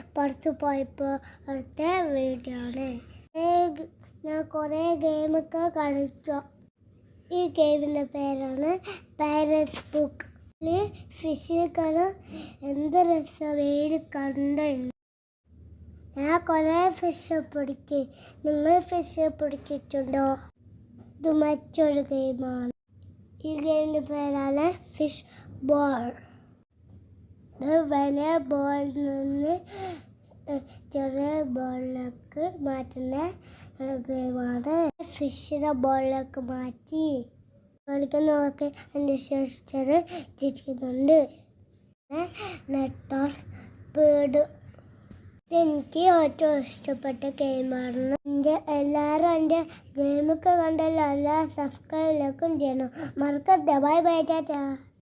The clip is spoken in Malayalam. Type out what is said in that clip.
പുറത്ത് പോയപ്പോൾ അടുത്ത വീഡിയോ ആണ് ഞാൻ കുറേ ഗെയിമൊക്കെ കളിച്ചു. ഈ ഗെയിമിന്റെ പേരാണ് പാരസ് ബുക്ക് ഫിഷിനെ എന്ത് രസം വെയിൽ കണ്ടുണ്ട്. ഞാൻ കുറേ ഫിഷ് പിടിക്കും. നിങ്ങൾ ഫിഷ് പിടിച്ചിട്ടുണ്ടോ? ഇത് മറ്റൊരു ഗെയിമാണ്. ഈ ഗെയിമിന്റെ പേരാണ് ഫിഷ് ബോൾ ഇത് വലിയ ബോളിൽ നിന്ന് ചെറിയ ബോളിലേക്ക് മാറ്റുന്ന ഗെയിമാണ്. ഫിഷിനെ ബോളിലേക്ക് മാറ്റി കളിക്കുന്നവർക്ക് എന്റെ സിസ്റ്റർ ചിരിക്കുന്നുണ്ട് നെറ്റോസ് ബേർഡ് എനിക്ക് ഏറ്റവും ഇഷ്ടപ്പെട്ട ഗെയിമായിരുന്നു. എന്റെ എല്ലാവരും എന്റെ ഗെയിമൊക്കെ കണ്ടല്ലോ എല്ലാ സബ്സ്ക്രൈബിലേക്കും ചെയ്യണം. മറക്കരുത്. Bye bye tata.